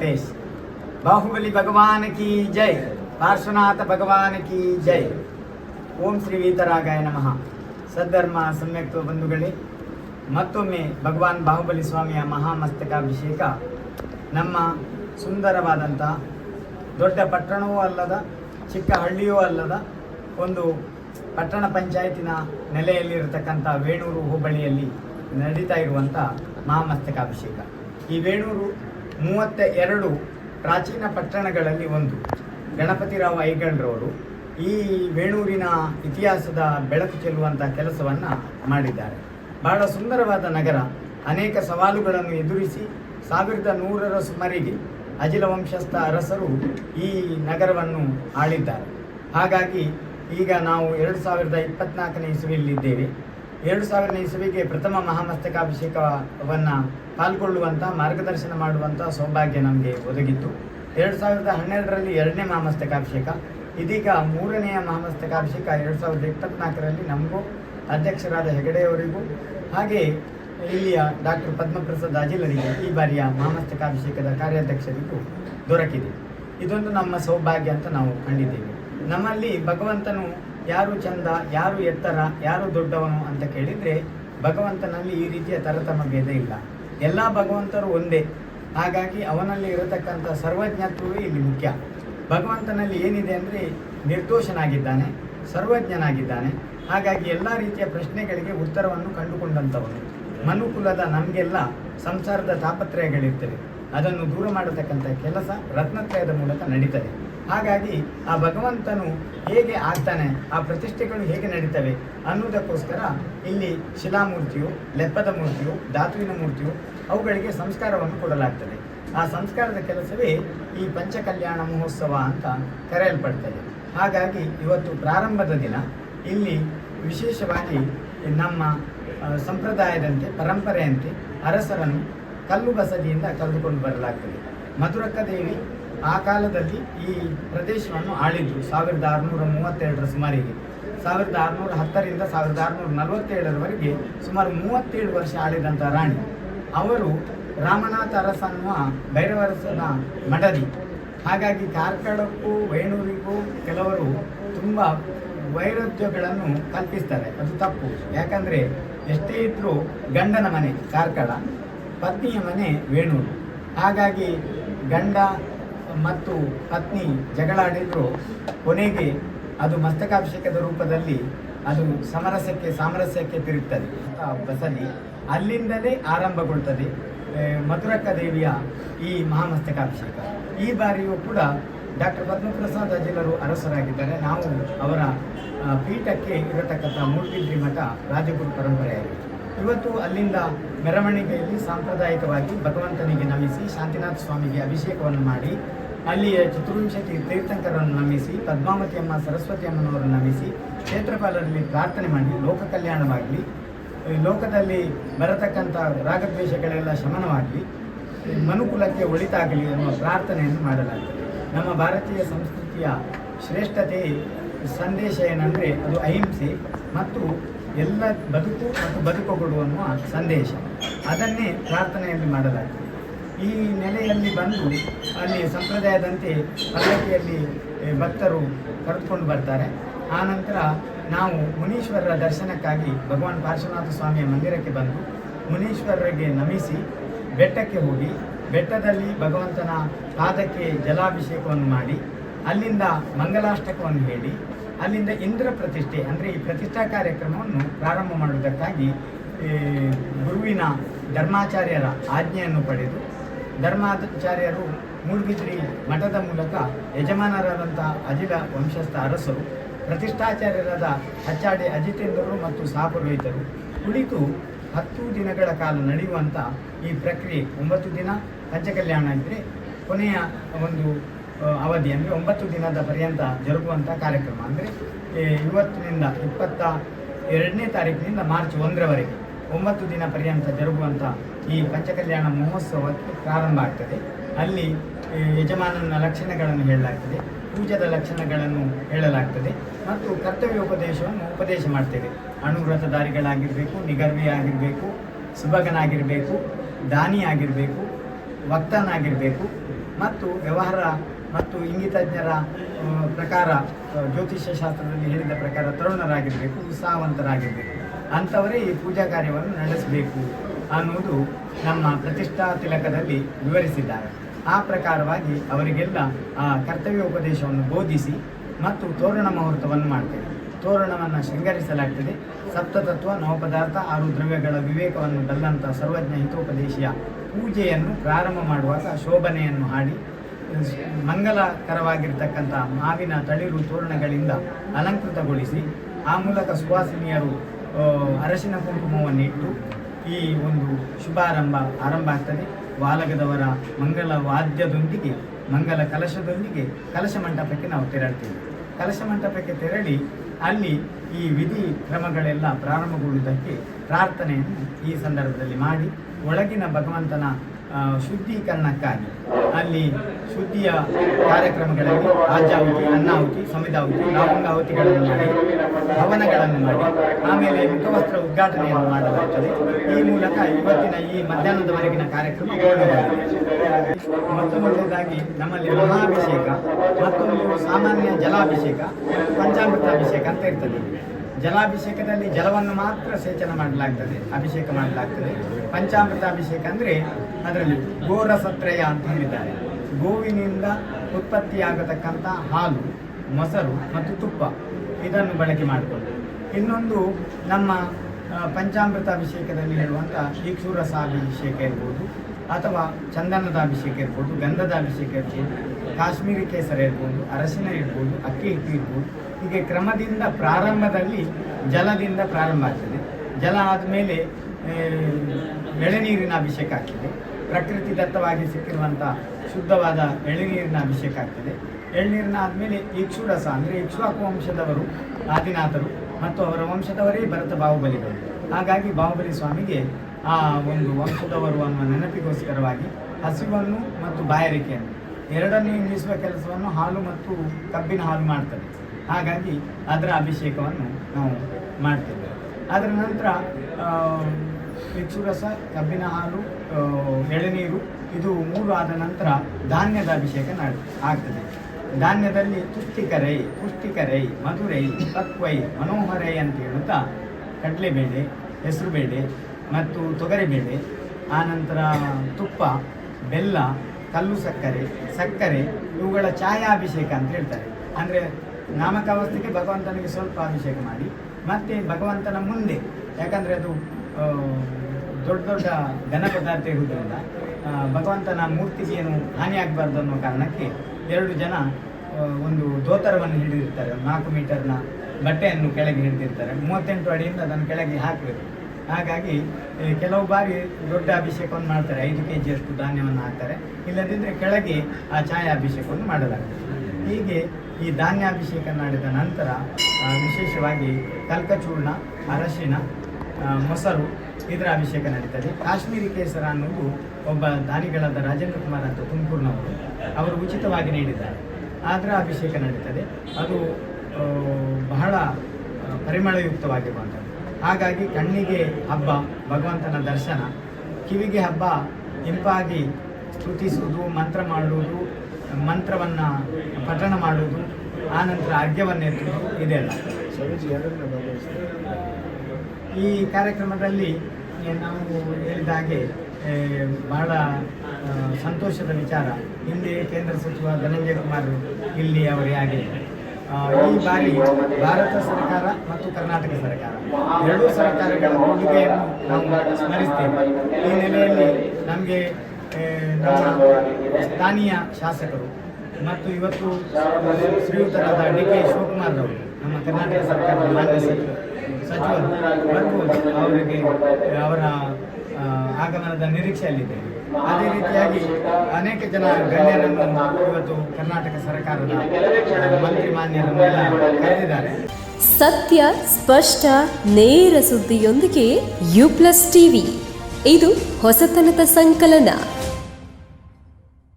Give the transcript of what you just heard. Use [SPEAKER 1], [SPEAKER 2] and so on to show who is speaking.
[SPEAKER 1] ಮಹೇಶ್ ಬಾಹುಬಲಿ ಭಗವಾನ್ ಕಿ ಜೈ ಪಾರ್ಶ್ವನಾಥ ಭಗವಾನ್ ಕಿ ಜೈ ಓಂ ಶ್ರೀ ವೀತರಾಗಾಯ ನಮಃ ಸದ್ಧರ್ಮ ಸಮ್ಯಕ್ತ ಬಂಧುಗಳೇ ಮತ್ತೊಮ್ಮೆ ಭಗವಾನ್ ಬಾಹುಬಲಿ ಸ್ವಾಮಿಯ ಮಹಾಮಸ್ತಕಾಭಿಷೇಕ. ನಮ್ಮ ಸುಂದರವಾದಂಥ ದೊಡ್ಡ ಪಟ್ಟಣವೂ ಅಲ್ಲದ, ಚಿಕ್ಕ ಹಳ್ಳಿಯೂ ಅಲ್ಲದ, ಒಂದು ಪಟ್ಟಣ ಪಂಚಾಯತಿನ ನೆಲೆಯಲ್ಲಿರತಕ್ಕಂಥ ವೇಣೂರು ಹೋಬಳಿಯಲ್ಲಿ ನಡೀತಾ ಇರುವಂಥ ಮಹಾಮಸ್ತಕಾಭಿಷೇಕ. ಈ ವೇಣೂರು ಮೂವತ್ತ ಎರಡು ಪ್ರಾಚೀನ ಪಟ್ಟಣಗಳಲ್ಲಿ ಒಂದು. ಗಣಪತಿರಾವ್ ಐಗಣ್ರವರು ಈ ವೇಣೂರಿನ ಇತಿಹಾಸದ ಬೆಳಕು ಚೆಲ್ಲುವಂಥ ಕೆಲಸವನ್ನು ಮಾಡಿದ್ದಾರೆ. ಬಹಳ ಸುಂದರವಾದ ನಗರ. ಅನೇಕ ಸವಾಲುಗಳನ್ನು ಎದುರಿಸಿ ಸಾವಿರದ ನೂರರ ಸುಮಾರಿಗೆ ಅಜಿಲ ವಂಶಸ್ಥ ಅರಸರು ಈ ನಗರವನ್ನು ಆಳಿದ್ದಾರೆ. ಹಾಗಾಗಿ ಈಗ ನಾವು ಎರಡು ಸಾವಿರದ ಇಪ್ಪತ್ನಾಲ್ಕನೇ ಇಸುವಿಯಲ್ಲಿದ್ದೇವೆ. ಎರಡು ಸಾವಿರನೇ ಇಸವಿಗೆ ಪ್ರಥಮ ಮಹಾಮಸ್ತಕಾಭಿಷೇಕವನ್ನು ಪಾಲ್ಗೊಳ್ಳುವಂಥ ಮಾರ್ಗದರ್ಶನ ಮಾಡುವಂಥ ಸೌಭಾಗ್ಯ ನಮಗೆ ಒದಗಿತ್ತು. ಎರಡು ಸಾವಿರದ ಹನ್ನೆರಡರಲ್ಲಿ ಎರಡನೇ ಮಹಾಮಸ್ತಕಾಭಿಷೇಕ. ಇದೀಗ ಮೂರನೆಯ ಮಹಾಮಸ್ತಕಾಭಿಷೇಕ ಎರಡು ಸಾವಿರದ ಇಪ್ಪತ್ನಾಲ್ಕರಲ್ಲಿ ನಮಗೂ ಅಧ್ಯಕ್ಷರಾದ ಹೆಗಡೆಯವರಿಗೂ. ಹಾಗೆ ಇಲ್ಲಿಯ ಡಾಕ್ಟರ್ ಪದ್ಮಪ್ರಸಾದ್ ಅಜಿಲರಿಗೆ ಈ ಬಾರಿಯ ಮಹಾಮಸ್ತಕಾಭಿಷೇಕದ ಕಾರ್ಯಾಧ್ಯಕ್ಷರಿಗೂ ದೊರಕಿದೆ. ಇದೊಂದು ನಮ್ಮ ಸೌಭಾಗ್ಯ ಅಂತ ನಾವು ಕಂಡಿದ್ದೇವೆ. ನಮ್ಮಲ್ಲಿ ಭಗವಂತನು ಯಾರು ಚಂದ, ಯಾರು ಎತ್ತರ, ಯಾರು ದೊಡ್ಡವನು ಅಂತ ಕೇಳಿದರೆ ಭಗವಂತನಲ್ಲಿ ಈ ರೀತಿಯ ತರತಮ ಭೇದ ಇಲ್ಲ. ಎಲ್ಲ ಭಗವಂತರು ಒಂದೇ. ಹಾಗಾಗಿ ಅವನಲ್ಲಿ ಇರತಕ್ಕಂಥ ಸರ್ವಜ್ಞತ್ವವೇ ಇಲ್ಲಿ ಮುಖ್ಯ. ಭಗವಂತನಲ್ಲಿ ಏನಿದೆ ಅಂದರೆ ನಿರ್ದೋಷನಾಗಿದ್ದಾನೆ, ಸರ್ವಜ್ಞನಾಗಿದ್ದಾನೆ. ಹಾಗಾಗಿ ಎಲ್ಲ ರೀತಿಯ ಪ್ರಶ್ನೆಗಳಿಗೆ ಉತ್ತರವನ್ನು ಕಂಡುಕೊಂಡಂಥವನು. ಮನುಕುಲದ ನಮಗೆಲ್ಲ ಸಂಸಾರದ ತಾಪತ್ರಯಗಳಿರ್ತವೆ. ಅದನ್ನು ದೂರ ಮಾಡತಕ್ಕಂಥ ಕೆಲಸ ರತ್ನತ್ರಯದ ಮೂಲಕ ನಡೀತದೆ. ಹಾಗಾಗಿ ಆ ಭಗವಂತನು ಹೇಗೆ ಆಗ್ತಾನೆ, ಆ ಪ್ರತಿಷ್ಠೆಗಳು ಹೇಗೆ ನಡೀತವೆ ಅನ್ನುವುದಕ್ಕೋಸ್ಕರ ಇಲ್ಲಿ ಶಿಲಾಮೂರ್ತಿಯು, ಲೆಪ್ಪದ ಮೂರ್ತಿಯು, ಧಾತುವಿನ ಮೂರ್ತಿಯು ಅವುಗಳಿಗೆ ಸಂಸ್ಕಾರವನ್ನು ಕೊಡಲಾಗ್ತದೆ. ಆ ಸಂಸ್ಕಾರದ ಕೆಲಸವೇ ಈ ಪಂಚಕಲ್ಯಾಣ ಮಹೋತ್ಸವ ಅಂತ ಕರೆಯಲ್ಪಡ್ತದೆ. ಹಾಗಾಗಿ ಇವತ್ತು ಪ್ರಾರಂಭದ ದಿನ. ಇಲ್ಲಿ ವಿಶೇಷವಾಗಿ ನಮ್ಮ ಸಂಪ್ರದಾಯದಂತೆ, ಪರಂಪರೆಯಂತೆ ಅರಸರನ್ನು ಕಲ್ಲು ಬಸದಿಯಿಂದ ಕರೆದುಕೊಂಡು ಬರಲಾಗ್ತದೆ. ಮಧುರಕ್ಕ ದೇವಿ ಆ ಕಾಲದಲ್ಲಿ ಈ ಪ್ರದೇಶವನ್ನು ಆಳಿದ್ರು ಸಾವಿರದ ಆರುನೂರ ಮೂವತ್ತೆರಡರ ಸುಮಾರಿಗೆ. ಸಾವಿರದ ಆರುನೂರ ಹತ್ತರಿಂದ ಸಾವಿರದ ಆರುನೂರ ನಲವತ್ತೇಳರವರೆಗೆ ಸುಮಾರು ಮೂವತ್ತೇಳು ವರ್ಷ ಆಳಿದಂಥ ರಾಣಿ. ಅವರು ರಾಮನಾಥ ಅರಸ ಅನ್ನುವ ಭೈರವರಸನ ಮಡದಿ ಹಾಗಾಗಿ ಕಾರ್ಕಳಕ್ಕೂ, ವೇಣೂರಿಗೂ ಕೆಲವರು ತುಂಬ ವೈರುಧ್ಯಗಳನ್ನು ಕಲ್ಪಿಸ್ತಾರೆ. ಅದು ತಪ್ಪು. ಯಾಕಂದರೆ ಎಷ್ಟೇ ಇದ್ದರೂ ಗಂಡನ ಮನೆ, ಕಾರ್ಕಳ. ಪತ್ನಿಯ ಮನೆ, ವೇಣೂರು. ಹಾಗಾಗಿ ಗಂಡ ಮತ್ತು ಪತ್ನಿ ಜಗಳಾಡಿದ್ರು. ಕೊನೆಗೆ ಅದು ಮಸ್ತಕಾಭಿಷೇಕದ ರೂಪದಲ್ಲಿ ಅದು ಸಮರಸ್ಯಕ್ಕೆ ಸಾಮರಸ್ಯಕ್ಕೆ ತಿರುತ್ತದೆ ಬಸದಿ ಅಲ್ಲಿಂದಲೇ ಆರಂಭಗೊಳ್ತದೆ. ಮಧುರಕ್ಕ ದೇವಿಯ ಈ ಮಹಾಮಸ್ತಕಾಭಿಷೇಕ. ಈ ಬಾರಿಯೂ ಕೂಡ ಡಾಕ್ಟರ್ ಪದ್ಮಪ್ರಸಾದ್ ಅಜಿಲರು ಅರಸರಾಗಿದ್ದಾರೆ. ನಾವು ಅವರ ಪೀಠಕ್ಕೆ ಇರತಕ್ಕಂಥ ಮೂರ್ತಿದ್ರಿ ಮಠ ರಾಜಗುರು ಪರಂಪರೆಯಾಗಿದೆ. ಇವತ್ತು ಅಲ್ಲಿಂದ ಮೆರವಣಿಗೆಯಲ್ಲಿ ಸಾಂಪ್ರದಾಯಿಕವಾಗಿ ಭಗವಂತನಿಗೆ ನಮಿಸಿ ಶಾಂತಿನಾಥ ಸ್ವಾಮಿಗೆ ಅಭಿಷೇಕವನ್ನು ಮಾಡಿ ಅಲ್ಲಿಯ ಚತುರ್ವಿಂಶತಿ ತೀರ್ಥಂಕರನ್ನು ನಮಿಸಿ ಪದ್ಮಾವತಿ ಅಮ್ಮ ಸರಸ್ವತಿ ಅಮ್ಮನವರನ್ನು ನಮಿಸಿ, ಕ್ಷೇತ್ರಪಾಲರಲ್ಲಿ ಪ್ರಾರ್ಥನೆ ಮಾಡಿ, ಲೋಕ ಕಲ್ಯಾಣವಾಗಲಿ ಲೋಕದಲ್ಲಿ ಬರತಕ್ಕಂಥ ರಾಗದ್ವೇಷಗಳೆಲ್ಲ ಶಮನವಾಗಲಿ ಮನುಕುಲಕ್ಕೆ ಒಳಿತಾಗಲಿ ಎನ್ನುವ ಪ್ರಾರ್ಥನೆಯನ್ನು ಮಾಡಲಾಗಿದೆ ನಮ್ಮ ಭಾರತೀಯ ಸಂಸ್ಕೃತಿಯ ಶ್ರೇಷ್ಠತೆ ಸಂದೇಶ ಏನಂದರೆ ಅದು ಅಹಿಂಸೆ ಮತ್ತು ಎಲ್ಲ ಬದುಕು ಮತ್ತು ಬದುಕು ಕೊಡುವ ಸಂದೇಶ. ಅದನ್ನೇ ಪ್ರಾರ್ಥನೆಯಲ್ಲಿ ಮಾಡಲಾಗ್ತದೆ. ಈ ನೆಲೆಯಲ್ಲಿ ಬಂದು ಅಲ್ಲಿ ಸಂಪ್ರದಾಯದಂತೆ ಪಲ್ಲಕ್ಕಿಯಲ್ಲಿ ಭಕ್ತರು ಕರೆದುಕೊಂಡು ಬರ್ತಾರೆ. ಆನಂತರ ನಾವು ಮುನೀಶ್ವರರ ದರ್ಶನಕ್ಕಾಗಿ ಭಗವಾನ್ ಪಾರ್ಶ್ವನಾಥ ಸ್ವಾಮಿಯ ಮಂದಿರಕ್ಕೆ ಬಂದು ಮುನೀಶ್ವರರಿಗೆ ನಮಿಸಿ ಬೆಟ್ಟಕ್ಕೆ ಹೋಗಿ, ಬೆಟ್ಟದಲ್ಲಿ ಭಗವಂತನ ಪಾದಕ್ಕೆ ಜಲಾಭಿಷೇಕವನ್ನು ಮಾಡಿ, ಅಲ್ಲಿಂದ ಮಂಗಲಾಷ್ಟಕವನ್ನು ಹೇಳಿ, ಅಲ್ಲಿಂದ ಇಂದ್ರ ಪ್ರತಿಷ್ಠೆ, ಅಂದರೆ ಈ ಪ್ರತಿಷ್ಠಾ ಕಾರ್ಯಕ್ರಮವನ್ನು ಪ್ರಾರಂಭ ಮಾಡುವುದಕ್ಕಾಗಿ ಗುರುವಿನ ಧರ್ಮಾಚಾರ್ಯರ ಆಜ್ಞೆಯನ್ನು ಪಡೆದು ಧರ್ಮಾಚಾರ್ಯರು ಮೂಡುಬಿದ್ರಿ ಮಠದ ಮೂಲಕ ಯಜಮಾನರಾದಂಥ ಅಜಿಲ ವಂಶಸ್ಥ ಅರಸರು, ಪ್ರತಿಷ್ಠಾಚಾರ್ಯರಾದ ಅಚ್ಚಾಡೆ ಅಜಿತೇಂದ್ರರು ಮತ್ತು ಸಾಪುರೋಹಿತರು. ಕುಳಿತು ಹತ್ತು ದಿನಗಳ ಕಾಲ ನಡೆಯುವಂಥ ಈ ಪ್ರಕ್ರಿಯೆ ಒಂಬತ್ತು ದಿನ, ಪಂಚಕಲ್ಯಾಣ ಅಂದರೆ ಕೊನೆಯ ಒಂದು ಅವಧಿ ಅಂದರೆ ಒಂಬತ್ತು ದಿನದ ಪರ್ಯಂತ ಜರುಗುವಂಥ ಕಾರ್ಯಕ್ರಮ. ಅಂದರೆ ಇವತ್ತಿನಿಂದ ಇಪ್ಪತ್ತ ಎರಡನೇ ತಾರೀಕಿನಿಂದ ಮಾರ್ಚ್ ಒಂದರವರೆಗೆ, ಒಂಬತ್ತು ದಿನ ಪರ್ಯಂತ ಜರುಗುವಂಥ ಈ ಪಂಚಕಲ್ಯಾಣ ಮಹೋತ್ಸವಕ್ಕೆ ಪ್ರಾರಂಭ ಆಗ್ತದೆ. ಅಲ್ಲಿ ಯಜಮಾನನ ಲಕ್ಷಣಗಳನ್ನು ಹೇಳಲಾಗ್ತದೆ. ಪೂಜದ ಲಕ್ಷಣಗಳನ್ನು ಹೇಳಲಾಗ್ತದೆ. ಮತ್ತು ಕರ್ತವ್ಯ ಉಪದೇಶವನ್ನು ಉಪದೇಶ ಮಾಡ್ತೇವೆ. ಅಣುವ್ರತಧಾರಿಗಳಾಗಿರಬೇಕು ನಿಗರ್ವಿ ಆಗಿರಬೇಕು ಸುಭಗನಾಗಿರಬೇಕು, ದಾನಿಯಾಗಿರಬೇಕು, ವಕ್ತನಾಗಿರಬೇಕು. ಮತ್ತು ವ್ಯವಹಾರ ಮತ್ತು ಇಂಗಿತಜ್ಞರ ಪ್ರಕಾರ ಜ್ಯೋತಿಷ್ಯ ಶಾಸ್ತ್ರದಲ್ಲಿ ಹೇಳಿದ ಪ್ರಕಾರ ತರುಣರಾಗಿರಬೇಕು, ಉತ್ಸಾಹವಂತರಾಗಿರಬೇಕು. ಅಂಥವರೇ ಈ ಪೂಜಾ ಕಾರ್ಯವನ್ನು ನಡೆಸಬೇಕು. ಅನ್ನುವುದು ನಮ್ಮ ಪ್ರತಿಷ್ಠಾ ತಿಲಕದಲ್ಲಿ ವಿವರಿಸಿದ್ದಾರೆ. ಆ ಪ್ರಕಾರವಾಗಿ ಅವರಿಗೆಲ್ಲ ಆ ಕರ್ತವ್ಯ ಉಪದೇಶವನ್ನು ಬೋಧಿಸಿ ಮತ್ತು ತೋರಣ ಮುಹೂರ್ತವನ್ನು ಮಾಡ್ತೇವೆ. ತೋರಣವನ್ನು ಶೃಂಗರಿಸಲಾಗ್ತದೆ. ಸಪ್ತತತ್ವ, ನವಪದಾರ್ಥ, ಆರು ದ್ರವ್ಯಗಳ ವಿವೇಕವನ್ನು ಬಲ್ಲಂಥ ಸರ್ವಜ್ಞ ಹಿತೋಪದೇಶಿಯ ಪೂಜೆಯನ್ನು ಪ್ರಾರಂಭ ಮಾಡುವಾಗ ಶೋಭನೆಯನ್ನು ಹಾಡಿ, ಮಂಗಲಕರವಾಗಿರ್ತಕ್ಕಂಥ ಮಾವಿನ ತಳಿರು ತೋರಣಗಳಿಂದ ಅಲಂಕೃತಗೊಳಿಸಿ, ಆ ಮೂಲಕ ಸುವಾಸಿನಿಯರು ಅರಶಿನ ಕುಂಕುಮವನ್ನು ಇಟ್ಟು ಈ ಒಂದು ಶುಭಾರಂಭ ಆರಂಭ ಆಗ್ತದೆ. ವಾಲಗದವರ ಮಂಗಳ ವಾದ್ಯದೊಂದಿಗೆ ಮಂಗಲ ಕಲಶದೊಂದಿಗೆ ಕಲಶ ಮಂಟಪಕ್ಕೆ ನಾವು ತೆರಳ್ತೇವೆ. ಕಲಶ ಮಂಟಪಕ್ಕೆ ತೆರಳಿ ಅಲ್ಲಿ ಈ ವಿಧಿ ಕ್ರಮಗಳೆಲ್ಲ ಪ್ರಾರಂಭಗೊಳ್ಳುವುದಕ್ಕೆ ಪ್ರಾರ್ಥನೆಯನ್ನು ಈ ಸಂದರ್ಭದಲ್ಲಿ ಮಾಡಿ, ಒಳಗಿನ ಭಗವಂತನ ಶುದ್ಧೀಕರಣಕ್ಕಾಗಿ ಅಲ್ಲಿ ಶುದ್ಧಿಯ ಕಾರ್ಯಕ್ರಮಗಳಲ್ಲಿ ಆಜಾಹುತಿ ಅನ್ನಾಹುತಿ ಸಮಿದಾಹುತಿ ಲವಂಗಾಹುತಿಗಳನ್ನು ಮಾಡಿ ಭವನಗಳನ್ನು ಮಾಡಿ, ಆಮೇಲೆ ಮುಖವಸ್ತ್ರ ಉದ್ಘಾಟನೆಯನ್ನು ಮಾಡಲಾಗುತ್ತದೆ ಈ ಮೂಲಕ ಇವತ್ತಿನ ಈ ಮಧ್ಯಾಹ್ನದವರೆಗಿನ ಕಾರ್ಯಕ್ರಮ ಮೊದಲನೇದಾಗಿ ನಮ್ಮಲ್ಲಿ ಮಹಾಭಿಷೇಕ ಮತ್ತೊಂದು ಸಾಮಾನ್ಯ ಜಲಾಭಿಷೇಕ ಪಂಚಾಮೃತ ಪಂಚಾಮೃತಾಭಿಷೇಕ ಅಂತ ಇರ್ತದೆ. ಜಲಾಭಿಷೇಕದಲ್ಲಿ ಜಲವನ್ನು ಮಾತ್ರ ಸೇಚನ ಮಾಡಲಾಗ್ತದೆ, ಅಭಿಷೇಕ ಮಾಡಲಾಗ್ತದೆ. ಪಂಚಾಮೃತ ಅಭಿಷೇಕ ಅಂದರೆ ಅದರಲ್ಲಿ ಗೋರಸತ್ರಯ ಅಂತ ಹೇಳಿದ್ದಾರೆ. ಗೋವಿನಿಂದ ಉತ್ಪತ್ತಿಯಾಗತಕ್ಕಂಥ ಹಾಲು, ಮೊಸರು ಮತ್ತು ತುಪ್ಪ ಇದನ್ನು ಬಳಕೆ ಮಾಡಿಕೊಂಡು. ಇನ್ನೊಂದು ನಮ್ಮ ಪಂಚಾಮೃತ ಅಭಿಷೇಕದಲ್ಲಿ ಹೇಳುವಂಥ ಅಭಿಷೇಕ ಇರ್ಬೋದು, ಅಥವಾ ಚಂದನದ ಅಭಿಷೇಕ ಇರ್ಬೋದು, ಗಂಧದ ಅಭಿಷೇಕ ಇರ್ಬೋದು, ಕಾಶ್ಮೀರಿ ಕೇಸರ ಇರ್ಬೋದು ಅರಸಿನ ಇರ್ಬೋದು, ಅಕ್ಕಿ ಹಿಟ್ಟು ಇರ್ಬೋದು ಹೀಗೆ ಕ್ರಮದಿಂದ ಪ್ರಾರಂಭದಲ್ಲಿ ಜಲದಿಂದ ಪ್ರಾರಂಭ ಆಗ್ತದೆ. ಜಲ ಆದಮೇಲೆ ಎಳೆನೀರಿನ ಅಭಿಷೇಕ ಆಗ್ತದೆ. ಪ್ರಕೃತಿ ದತ್ತವಾಗಿ ಸಿಕ್ಕಿರುವಂಥ ಶುದ್ಧವಾದ ಎಳೆನೀರಿನ ಅಭಿಷೇಕ ಆಗ್ತದೆ. ಎಳ್ನೀರಿನ ಆದಮೇಲೆ ಇಕ್ಷುರಸ, ಅಂದರೆ ಇಕ್ಷುವಾಕು ವಂಶದವರು, ಆದಿನಾಥರು ಮತ್ತು ಅವರ ವಂಶದವರೇ ಭರತ ಬಾಹುಬಲಿಗಳು ಹಾಗಾಗಿ ಬಾಹುಬಲಿ ಸ್ವಾಮಿಗೆ ಆ ಒಂದು ವಂಶದವರು ಅನ್ನುವ ನೆನಪಿಗೋಸ್ಕರವಾಗಿ ಹಸಿವನ್ನು ಮತ್ತು ಬಾಯಾರಿಕೆಯನ್ನು ಎರಡನ್ನೂ ಇಂಗಿಸುವ ಕೆಲಸವನ್ನು ಹಾಲು ಮತ್ತು ಕಬ್ಬಿನ ಹಾಲು ಮಾಡ್ತದೆ ಹಾಗಾಗಿ ಅದರ ಅಭಿಷೇಕವನ್ನು ನಾವು ಮಾಡ್ತೇವೆ. ಅದರ ನಂತರ ರಸ, ಕಬ್ಬಿನ ಹಾಲು ಎಳನೀರು, ಇದು ಮೂರು ಆದ ನಂತರ ಧಾನ್ಯದ ಅಭಿಷೇಕ ಆಗ್ತದೆ. ಧಾನ್ಯದಲ್ಲಿ ತುಷ್ಟಿಕರೈ, ಪುಷ್ಟಿಕರೈ, ಮಧುರೈ ತಕ್ವೈ ಮನೋಹರೈ ಅಂತ ಹೇಳುತ್ತಾ, ಕಡಲೆಬೇಳೆ, ಹೆಸರುಬೇಳೆ ಮತ್ತು ತೊಗರಿಬೇಳೆ ಆನಂತರ ತುಪ್ಪ, ಬೆಲ್ಲ, ಕಲ್ಲು ಸಕ್ಕರೆ ಸಕ್ಕರೆ, ಇವುಗಳ ಛಾಯಾಭಿಷೇಕ ಅಂತ ಹೇಳ್ತಾರೆ. ಅಂದರೆ ನಾಮಕಾವಸ್ಥೆಗೆ ಭಗವಂತನಿಗೆ ಸ್ವಲ್ಪ ಅಭಿಷೇಕ ಮಾಡಿ, ಮತ್ತೆ ಭಗವಂತನ ಮುಂದೆ, ಯಾಕಂದರೆ ಅದು ದೊಡ್ಡ ದೊಡ್ಡ ಘನ ಪದಾರ್ಥ ಇರುವುದರಿಂದ ಭಗವಂತನ ಮೂರ್ತಿಗೆ ಏನು ಹಾನಿಯಾಗಬಾರ್ದು ಅನ್ನೋ ಕಾರಣಕ್ಕೆ ಎರಡು ಜನ ಒಂದು ದೋತರವನ್ನು ಹಿಡಿದಿರ್ತಾರೆ. ನಾಲ್ಕು ಮೀಟರ್ನ ಬಟ್ಟೆಯನ್ನು ಕೆಳಗೆ ಹಿಡಿದಿರ್ತಾರೆ. ಮೂವತ್ತೆಂಟು ಅಡಿಯಿಂದ ಅದನ್ನು ಕೆಳಗೆ ಹಾಕಬೇಕು. ಹಾಗಾಗಿ ಕೆಲವು ಬಾರಿ ದೊಡ್ಡ ಅಭಿಷೇಕವನ್ನು ಮಾಡ್ತಾರೆ. ಐದು ಕೆ ಜಿಯಷ್ಟು ಧಾನ್ಯವನ್ನು ಹಾಕ್ತಾರೆ. ಇಲ್ಲದಿದ್ದರೆ ಕೆಳಗೆ ಆ ಛಾಯಾ ಅಭಿಷೇಕವನ್ನು ಮಾಡಲಾಗ್ತದೆ. ಹೀಗೆ ಈ ಧಾನ್ಯಾಭಿಷೇಕ ಮಾಡಿದ ನಂತರ ವಿಶೇಷವಾಗಿ ಕಲ್ಕಚೂರ್ಣ ಅರಶಿನ ಮೊಸರು ಇದರ ಅಭಿಷೇಕ ನಡೀತದೆ. ಕಾಶ್ಮೀರಿ ಕೇಸರ ಅನ್ನೋದು ಒಬ್ಬ ದಾನಿಗಳಾದ ರಾಜೇಂದ್ರ ಕುಮಾರ್ ಅಂತ ತುಮಕೂರಿನವರು ಅವರು ಉಚಿತವಾಗಿ ನೀಡಿದ್ದಾರೆ. ಅದರ ಅಭಿಷೇಕ ನಡೀತದೆ. ಅದು ಬಹಳ ಪರಿಮಳಯುಕ್ತವಾಗಿರುವಂಥದ್ದು. ಹಾಗಾಗಿ ಕಣ್ಣಿಗೆ ಹಬ್ಬ, ಭಗವಂತನ ದರ್ಶನ, ಕಿವಿಗೆ ಹಬ್ಬ, ಇಂಪಾಗಿ ಸ್ತುತಿಸುವುದು, ಮಂತ್ರ ಮಾಡುವುದು ಮಂತ್ರವನ್ನು ಪಠಣ ಮಾಡುವುದು ಆನಂತರ ಅರ್ಘ್ಯವನ್ನು ಎತ್ತುವುದು ಇದೆಲ್ಲ. ಈ ಕಾರ್ಯಕ್ರಮದಲ್ಲಿ ನಾವು ಹೇಳಿದ ಹಾಗೆ ಬಹಳ ಸಂತೋಷದ ವಿಚಾರ. ಹಿಂದೆ ಕೇಂದ್ರ ಸಚಿವ ಧನಂಜಯ ಕುಮಾರ್ ಇಲ್ಲಿ ಅವರೇ ಆ, ಈ ಬಾರಿ ಭಾರತ ಸರ್ಕಾರ ಮತ್ತು ಕರ್ನಾಟಕ ಸರ್ಕಾರ ಎರಡೂ ಸರ್ಕಾರಗಳ ಕೊಡುಗೆಯನ್ನು ನಾವು ಸ್ಮರಿಸ್ತೇವೆ. ಈ ನೆಲೆಯಲ್ಲಿ ನಮಗೆ ಸ್ಥಾನೀಯ ಶಾಸಕರು ಮತ್ತು ಇವತ್ತು ಶ್ರೀಯುತರಾದ ಡಿ ಕೆ ಶಿವಕುಮಾರ್ ಅವರು ನಮ್ಮ ಕರ್ನಾಟಕ ಸರ್ಕಾರದ ಮಾನ್ಯ ಸಚಿವ ಸಚಿವರು ಬರ್ಬೋದು. ಅವರಿಗೆ, ಅವರ ಆಗಮನದ ನಿರೀಕ್ಷೆಯಲ್ಲಿದೆ. ಅದೇ ರೀತಿಯಾಗಿ ಅನೇಕ ಜನ ಗಣ್ಯರನ್ನು ಇವತ್ತು ಕರ್ನಾಟಕ ಸರ್ಕಾರದ ಮಂತ್ರಿ ಮಾನ್ಯರನ್ನೆಲ್ಲ ಕರೆದಿದ್ದಾರೆ.
[SPEAKER 2] ಸತ್ಯ, ಸ್ಪಷ್ಟ, ನೇರ ಸುದ್ದಿಯೊಂದಿಗೆ ಯು ಪ್ಲಸ್ ಟಿವಿ. ಇದು ಹೊಸತನದ ಸಂಕಲನ.